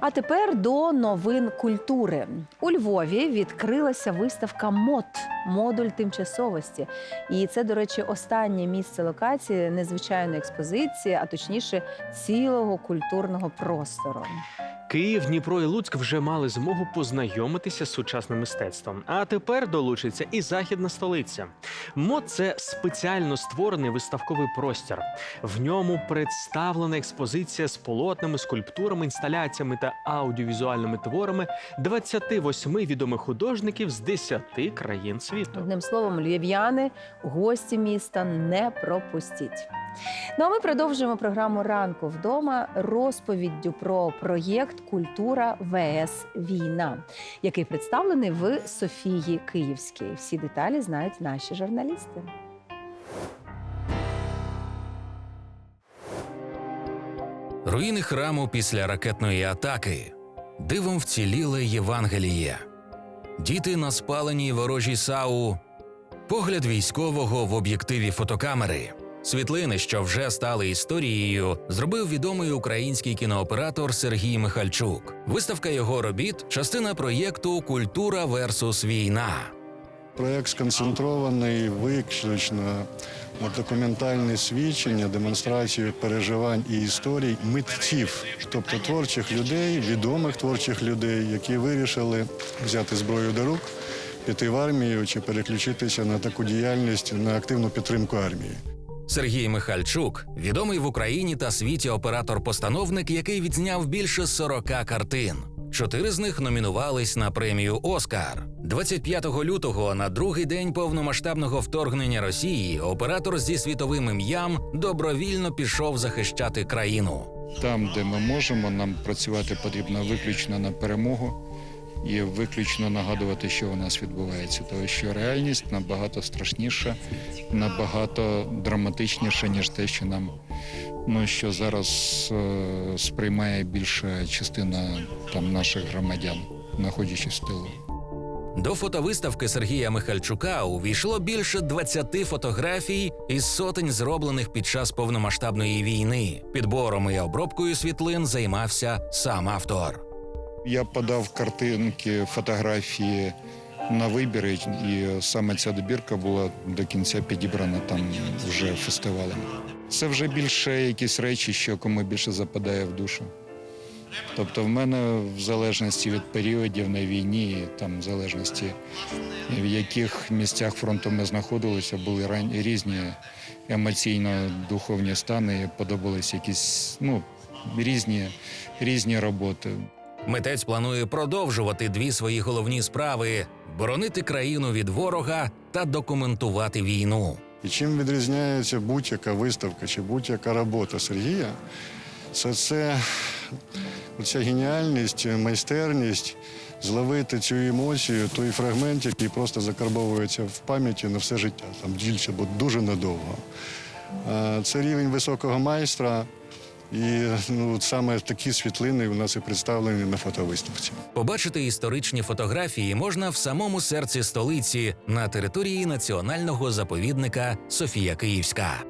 А тепер до новин культури. У Львові відкрилася виставка МОД модуль тимчасовості. І це, до речі, останнє місце локації незвичайної експозиції, а точніше, цілого культурного простору. Київ, Дніпро і Луцьк вже мали змогу познайомитися з сучасним мистецтвом. А тепер долучиться і західна столиця. МОД це спеціально створений виставковий простір. В ньому представлена експозиція з полотнами, скульптурами, інсталяціями та аудіовізуальними творами 28 відомих художників з 10 країн світу. Одним словом, львів'яни, гості міста не пропустіть. Ну а ми продовжуємо програму ранку вдома розповіддю про проєкт Культура ВС Війна, який представлений в Софії Київській. Всі деталі знають наші журналісти. Руїни храму після ракетної атаки. Дивом вціліле Євангеліє. Діти на спаленій ворожій САУ. Погляд військового в об'єктиві фотокамери. Світлини, що вже стали історією, зробив відомий український кінооператор Сергій Михальчук. Виставка його робіт частина проєкту Культура версус війна. Проєкт сконцентрований виключно на документальне свідчення, демонстрацію переживань і історій митців, тобто творчих людей, відомих творчих людей, які вирішили взяти зброю до рук, піти в армію чи переключитися на таку діяльність на активну підтримку армії. Сергій Михальчук відомий в Україні та світі оператор-постановник, який відзняв більше 40 картин. Чотири з них номінувались на премію Оскар. 25 лютого, на другий день повномасштабного вторгнення Росії, оператор зі світовим ім'ям добровільно пішов захищати країну. Там, де ми можемо, нам працювати потрібно виключно на перемогу і виключно нагадувати, що у нас відбувається. Тому що реальність набагато страшніша, набагато драматичніша, ніж те, що нам ну, що зараз е, сприймає більша частина там наших громадян, знаходячись в тилу. До фотовиставки Сергія Михальчука увійшло більше 20 фотографій із сотень зроблених під час повномасштабної війни. Підбором і обробкою світлин займався сам автор. Я подав картинки, фотографії на вибір, і саме ця добірка була до кінця підібрана там вже фестивалем. Це вже більше якісь речі, що кому більше западає в душу. Тобто, в мене в залежності від періодів на війні, там в залежності в яких місцях фронту ми знаходилися, були різні емоційно-духовні стани, подобались якісь ну, різні, різні роботи. Митець планує продовжувати дві свої головні справи: боронити країну від ворога та документувати війну. І чим відрізняється будь-яка виставка чи будь-яка робота Сергія, це це ця геніальність, майстерність зловити цю емоцію, той фрагмент, який просто закарбовується в пам'яті на все життя, там більше, бо дуже надовго. Це рівень високого майстра. І ну, саме такі світлини у нас і представлені на фотовиставці. Побачити історичні фотографії можна в самому серці столиці на території національного заповідника Софія Київська.